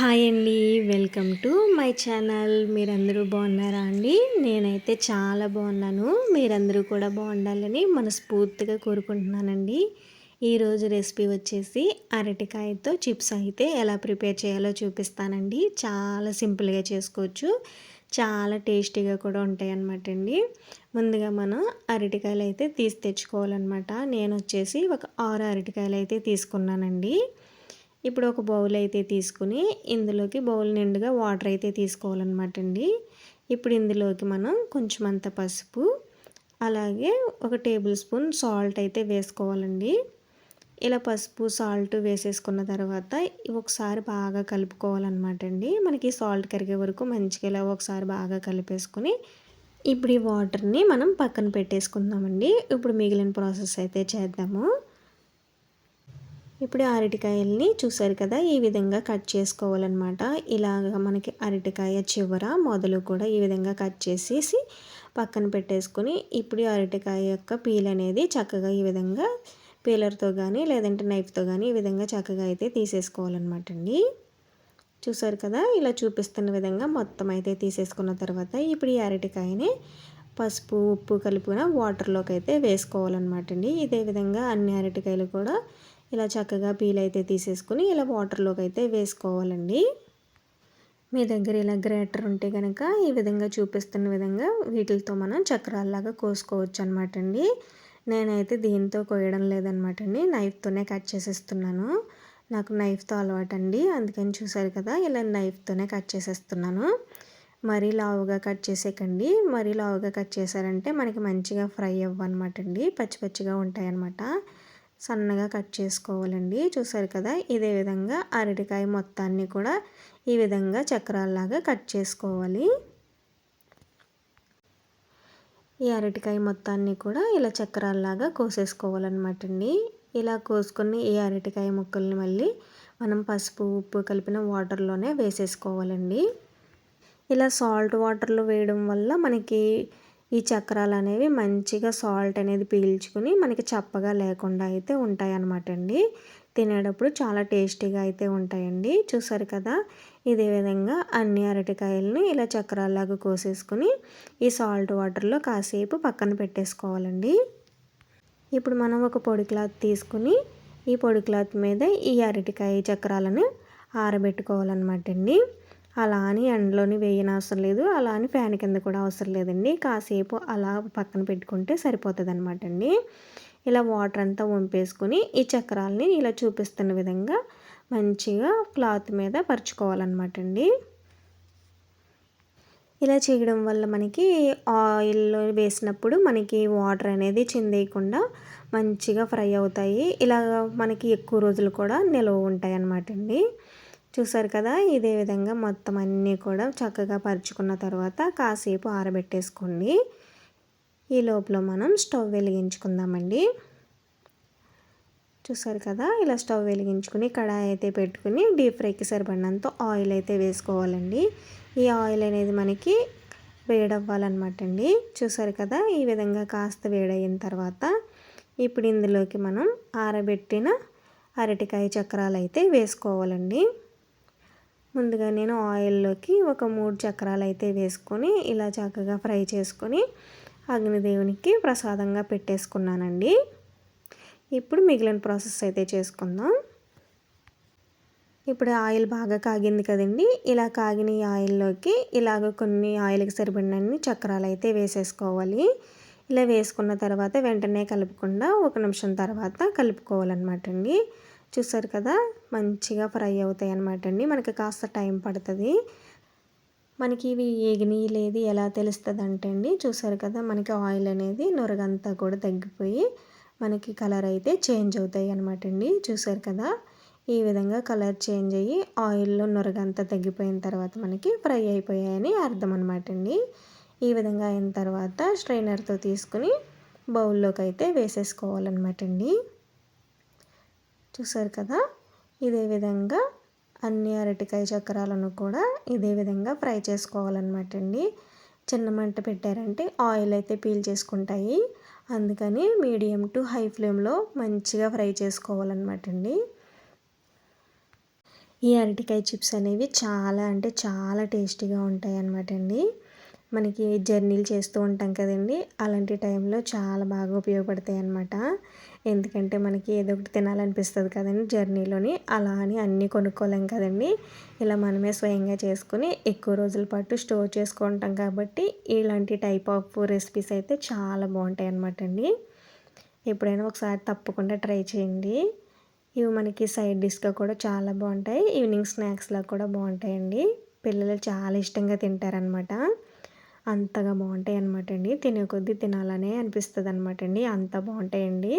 Hi అండి welcome to my channel. మీరందరూ బాగున్నారా అండి? నేనైతే చాలా బాగున్నాను. మీరందరూ కూడా బాగుండాలని మనస్ఫూర్తిగా కోరుకుంటున్నానండి. ఈరోజు రెసిపీ వచ్చేసి అరటికాయతో చిప్స్ అయితే ఎలా ప్రిపేర్ చేయాలో చూపిస్తానండి. చాలా సింపుల్గా చేసుకోవచ్చు. చాలా టేస్టీగా కూడా ఉంటాయి అన్నమాట అండి. ముందుగా మనం అరటికాయలు అయితే తీసి తెచ్చుకోవాలన్నమాట. నేను వచ్చేసి ఒక ఆరు అరటికాయలు అయితే తీసుకున్నానండి. ఇప్పుడు ఒక బౌల్ అయితే తీసుకుని ఇందులోకి బౌల్ నిండుగా వాటర్ అయితే తీసుకోవాలన్నమాట అండి. ఇప్పుడు ఇందులోకి మనం కొంచెం అంత పసుపు అలాగే ఒక టేబుల్ స్పూన్ సాల్ట్ అయితే వేసుకోవాలండి. ఇలా పసుపు సాల్ట్ వేసేసుకున్న తర్వాత ఒకసారి బాగా కలుపుకోవాలన్నమాట అండి. మనకి సాల్ట్ కరిగే వరకు మంచిగా ఇలా ఒకసారి బాగా కలిపేసుకుని ఇప్పుడు ఈ వాటర్ని మనం పక్కన పెట్టేసుకుందామండి. ఇప్పుడు మిగిలిన ప్రాసెస్ అయితే చేద్దాము. ఇప్పుడు అరటికాయల్ని చూసారు కదా ఈ విధంగా కట్ చేసుకోవాలన్నమాట. ఇలాగ మనకి అరటికాయ చివర మొదలు కూడా ఈ విధంగా కట్ చేసేసి పక్కన పెట్టేసుకొని ఇప్పుడు అరటికాయ యొక్క పీల్ అనేది చక్కగా ఈ విధంగా పీలర్తో కానీ లేదంటే నైఫ్తో కానీ ఈ విధంగా చక్కగా అయితే తీసేసుకోవాలన్నమాట అండి. చూసారు కదా ఇలా చూపిస్తున్న విధంగా మొత్తం అయితే తీసేసుకున్న తర్వాత ఇప్పుడు ఈ అరటికాయని పసుపు ఉప్పు కలిపిన వాటర్లోకి అయితే వేసుకోవాలన్నమాట అండి. ఇదే విధంగా అన్ని అరటికాయలు కూడా ఇలా చక్కగా పీల్ అయితే తీసేసుకుని ఇలా వాటర్లోకి అయితే వేసుకోవాలండి. మీ దగ్గర ఇలా గ్రేటర్ ఉంటే కనుక ఈ విధంగా చూపిస్తున్న విధంగా వీటితో మనం చక్రాల్లాగా కోసుకోవచ్చు అనమాట అండి నేనైతే దీంతో కోయడం లేదనమాట అండి నైఫ్తోనే కట్ చేసేస్తున్నాను. నాకు నైఫ్తో అలవాటు అండి అందుకని చూసారు కదా ఇలా నైఫ్తోనే కట్ చేసేస్తున్నాను. మరీ లావుగా కట్ చేసేకండి. మరీ లావుగా కట్ చేశారంటే మనకి మంచిగా ఫ్రై అవ్వనమాట అండి పచ్చి పచ్చిగా ఉంటాయన్నమాట. సన్నగా కట్ చేసుకోవాలండి. చూసారు కదా? ఇదే విధంగా అరటికాయ మొత్తాన్ని కూడా ఈ విధంగా చక్రాల్లాగా కట్ చేసుకోవాలి. ఈ అరటికాయ మొత్తాన్ని కూడా ఇలా చక్రాల్లాగా కోసేసుకోవాలన్నమాట అండి ఇలా కోసుకుని ఈ అరటికాయ ముక్కల్ని మళ్ళీ మనం పసుపు ఉప్పు కలిపిన వాటర్లోనే వేసేసుకోవాలండి. ఇలా సాల్ట్ వాటర్లో వేయడం వల్ల మనకి ఈ చక్రాలు అనేవి మంచిగా సాల్ట్ అనేది పీల్చుకుని మనకి చప్పగా లేకుండా అయితే ఉంటాయన్నమాట అండి. తినేటప్పుడు చాలా టేస్టీగా అయితే ఉంటాయండి. చూసారు కదా? ఇదే విధంగా అన్ని అరటికాయలని ఇలా చక్రాల్లాగా కోసేసుకుని ఈ సాల్ట్ వాటర్లో కాసేపు పక్కన పెట్టేసుకోవాలండి. ఇప్పుడు మనం ఒక పొడి క్లాత్ తీసుకుని ఈ పొడి క్లాత్ మీద ఈ అరటికాయ చక్రాలను ఆరబెట్టుకోవాలన్నమాట అండి. అలా అని ఎండలోని వేయనవసరం లేదు. అలా అని ఫ్యాన్ కింద కూడా అవసరం లేదండి. కాసేపు అలా పక్కన పెట్టుకుంటే సరిపోతుంది అనమాట అండి. ఇలా వాటర్ అంతా వంపేసుకొని ఈ చక్రాలని ఇలా చూపిస్తున్న విధంగా మంచిగా క్లాత్ మీద పరుచుకోవాలన్నమాట అండి. ఇలా చేయడం వల్ల మనకి ఆయిల్లో వేసినప్పుడు మనకి వాటర్ అనేది చిందేయకుండా మంచిగా ఫ్రై అవుతాయి. ఇలా మనకి ఎక్కువ రోజులు కూడా నిల్వ ఉంటాయి అన్నమాట అండి. చూసారు కదా ఇదే విధంగా మొత్తం అన్నీ కూడా చక్కగా పరుచుకున్న తర్వాత కాసేపు ఆరబెట్టేసుకోండి. ఈ లోపల మనం స్టవ్ వెలిగించుకుందామండి. చూసారు కదా ఇలా స్టవ్ వెలిగించుకుని కడాయి అయితే పెట్టుకుని డీప్ ఫ్రైకి సరిపడినంత ఆయిల్ అయితే వేసుకోవాలండి. ఈ ఆయిల్ అనేది మనకి వేడవ్వాలన్నమాట అండి చూసారు కదా ఈ విధంగా కాస్త వేడయిన తర్వాత ఇప్పుడు ఇందులోకి మనం ఆరబెట్టిన అరటికాయ చక్రాలు అయితే వేసుకోవాలండి. ముందుగా నేను ఆయిల్లోకి ఒక మూడు చక్రాలు అయితే వేసుకొని ఇలా చక్కగా ఫ్రై చేసుకొని అగ్నిదేవునికి ప్రసాదంగా పెట్టేసుకున్నానండి. ఇప్పుడు మిగిలిన ప్రాసెస్ అయితే చేసుకుందాం. ఇప్పుడు ఆయిల్ బాగా కాగింది కదండి. ఇలా కాగిన ఈ ఆయిల్లోకి ఇలాగ కొన్ని ఆయిల్కి సరిపడినన్ని చక్రాలు అయితే వేసేసుకోవాలి. ఇలా వేసుకున్న తర్వాత వెంటనే కలుపుకుండా ఒక నిమిషం తర్వాత కలుపుకోవాలన్నమాట అండి చూసారు కదా? మంచిగా ఫ్రై అవుతాయి అనమాట అండి మనకి కాస్త టైం పడుతుంది. మనకి ఇవి ఏగిని లేదు ఎలా తెలుస్తుంది అంటే అండి చూసారు కదా? మనకి ఆయిల్ అనేది నొరగంతా కూడా తగ్గిపోయి మనకి కలర్ అయితే చేంజ్ అవుతాయి అనమాట అండి చూసారు కదా? ఈ విధంగా కలర్ చేంజ్ అయ్యి ఆయిల్లో నొరగంతా తగ్గిపోయిన తర్వాత మనకి ఫ్రై అయిపోయాయని అర్థం అనమాట అండి ఈ విధంగా అయిన తర్వాత స్ట్రైనర్తో తీసుకుని బౌల్లోకి అయితే వేసేసుకోవాలన్నమాట అండి చూసారు కదా? ఇదే విధంగా అన్ని అరటికాయ చక్రాలను కూడా ఇదే విధంగా ఫ్రై చేసుకోవాలన్నమాట అండి. చిన్న మంట పెట్టారంటే ఆయిల్ అయితే పీల్ చేసుకుంటాయి. అందుకని మీడియం టు హై ఫ్లేమ్లో మంచిగా ఫ్రై చేసుకోవాలన్నమాట అండి. ఈ అరటికాయ చిప్స్ అనేవి చాలా అంటే చాలా టేస్టీగా ఉంటాయి అన్నమాట అండి. మనకి జర్నీలు చేస్తూ ఉంటాం కదండి అలాంటి టైంలో చాలా బాగా ఉపయోగపడతాయి అన్నమాట ఎందుకంటే మనకి ఏదో ఒకటి తినాలనిపిస్తుంది కదండి జర్నీలోని. అలా అని అన్నీ కొనుక్కోలేం కదండి. ఇలా మనమే స్వయంగా చేసుకుని ఎక్కువ రోజుల పాటు స్టోర్ చేసుకుంటాం కాబట్టి ఇలాంటి టైప్ ఆఫ్ రెసిపీస్ అయితే చాలా బాగుంటాయి అన్నమాట అండి. ఎప్పుడైనా ఒకసారి తప్పకుండా ట్రై చేయండి. ఇవి మనకి సైడ్ డిష్గా కూడా చాలా బాగుంటాయి. ఈవినింగ్ స్నాక్స్లా కూడా బాగుంటాయండి. పిల్లలు చాలా ఇష్టంగా తింటారనమాట అంతగా బాగుంటాయి అనమాట అండి. తినే కొద్దీ తినాలనే అనిపిస్తుంది అనమాట అండి. అంత బాగుంటాయండి.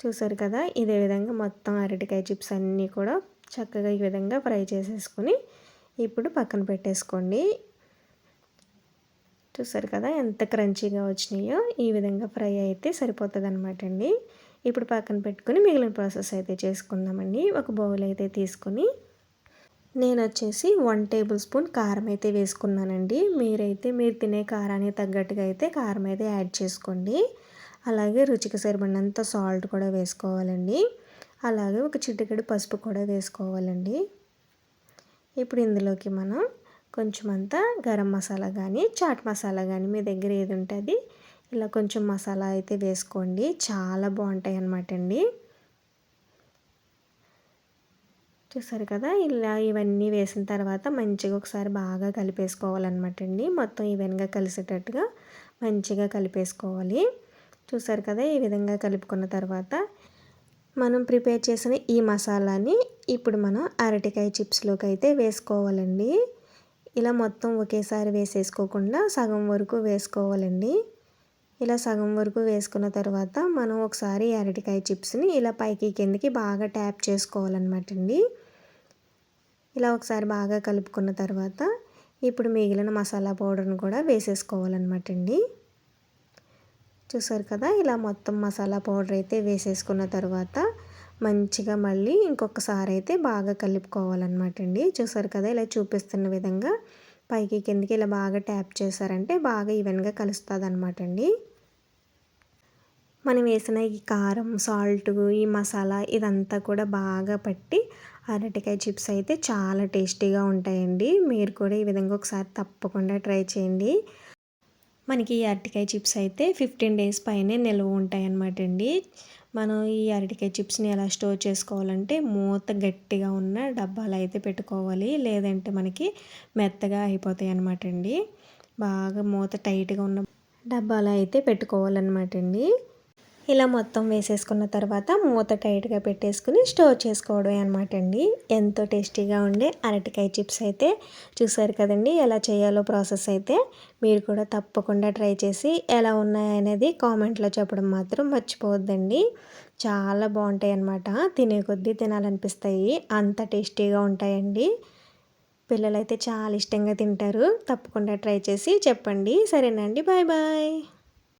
చూసారు కదా? ఇదే విధంగా మొత్తం అరటికాయ చిప్స్ అన్నీ కూడా చక్కగా ఈ విధంగా ఫ్రై చేసేసుకొని ఇప్పుడు పక్కన పెట్టేసుకోండి. చూసారు కదా? ఎంత క్రంచీగా వచ్చినాయో ఈ విధంగా ఫ్రై అయితే సరిపోతుంది అనమాట అండి. ఇప్పుడు పక్కన పెట్టుకుని మిగిలిన ప్రాసెస్ అయితే చేసుకుందామండి. ఒక బౌల్ అయితే తీసుకుని నేను వచ్చేసి వన్ టేబుల్ స్పూన్ కారం అయితే వేసుకున్నానండి. మీరైతే మీరు తినే కారానికి తగ్గట్టుగా అయితే కారం అయితే యాడ్ చేసుకోండి. అలాగే రుచికి సరిపడినంత సాల్ట్ కూడా వేసుకోవాలండి. అలాగే ఒక చిటికెడు పసుపు కూడా వేసుకోవాలండి. ఇప్పుడు ఇందులోకి మనం కొంచెం అంతా గరం మసాలా కానీ చాట్ మసాలా కానీ మీ దగ్గర ఏది ఉంటుంది ఇలా కొంచెం మసాలా అయితే వేసుకోండి. చాలా బాగుంటాయి అన్నమాట అండి. చూసారు కదా ఇలా ఇవన్నీ వేసిన తర్వాత మంచిగా ఒకసారి బాగా కలిపేసుకోవాలన్నమాట అండి. మొత్తం ఈవెన్గా కలిసేటట్టుగా మంచిగా కలిపేసుకోవాలి. చూసారు కదా ఈ విధంగా కలుపుకున్న తర్వాత మనం ప్రిపేర్ చేసిన ఈ మసాలాని ఇప్పుడు మనం అరటికాయ చిప్స్లోకి అయితే వేసుకోవాలండి. ఇలా మొత్తం ఒకేసారి వేసేసుకోకుండా సగం వరకు వేసుకోవాలండి. ఇలా సగం వరకు వేసుకున్న తర్వాత మనం ఒకసారి అరటికాయ చిప్స్ని ఇలా పైకి కిందకి బాగా ట్యాప్ చేసుకోవాలన్నమాట అండి. ఇలా ఒకసారి బాగా కలుపుకున్న తర్వాత ఇప్పుడు మిగిలిన మసాలా పౌడర్ని కూడా వేసేసుకోవాలన్నమాట అండి. చూసారు కదా ఇలా మొత్తం మసాలా పౌడర్ అయితే వేసేసుకున్న తర్వాత మంచిగా మళ్ళీ ఇంకొకసారి అయితే బాగా కలుపుకోవాలన్నమాట అండి. చూసారు కదా ఇలా చూపిస్తున్న విధంగా పైకి కిందకి ఇలా బాగా ట్యాప్ చేశారంటే బాగా ఈవెన్గా కలుస్తుంది అనమాట అండి. మనం వేసిన ఈ కారం సాల్ట్ ఈ మసాలా ఇదంతా కూడా బాగా పట్టి అరటికాయ చిప్స్ అయితే చాలా టేస్టీగా ఉంటాయండి. మీరు కూడా ఈ విధంగా ఒకసారి తప్పకుండా ట్రై చేయండి. మనకి ఈ అరటికాయ చిప్స్ అయితే ఫిఫ్టీన్ డేస్ పైనే నిల్వ ఉంటాయి అన్నమాట అండి. మనం ఈ అరటికాయ చిప్స్ని ఎలా స్టోర్ చేసుకోవాలంటే మూత గట్టిగా ఉన్న డబ్బాలు అయితే పెట్టుకోవాలి. లేదంటే మనకి మెత్తగా అయిపోతాయి అన్నమాట అండి. బాగా మూత టైట్గా ఉన్న డబ్బాలు అయితే పెట్టుకోవాలన్నమాట అండి. ఇలా మొత్తం వేసేసుకున్న తర్వాత మూత టైట్గా పెట్టేసుకుని స్టోర్ చేసుకోవడమే అనమాట అండి. ఎంతో టేస్టీగా ఉండే అరటికాయ చిప్స్ అయితే చూసారు కదండి ఎలా చేయాలో ప్రాసెస్ అయితే. మీరు కూడా తప్పకుండా ట్రై చేసి ఎలా ఉన్నాయనేది కామెంట్లో చెప్పడం మాత్రం మర్చిపోవద్దండి. చాలా బాగుంటాయి అన్నమాట. తినే కొద్దీ తినాలనిపిస్తాయి. అంత టేస్టీగా ఉంటాయండి. పిల్లలైతే చాలా ఇష్టంగా తింటారు. తప్పకుండా ట్రై చేసి చెప్పండి. సరేనండి. Bye bye.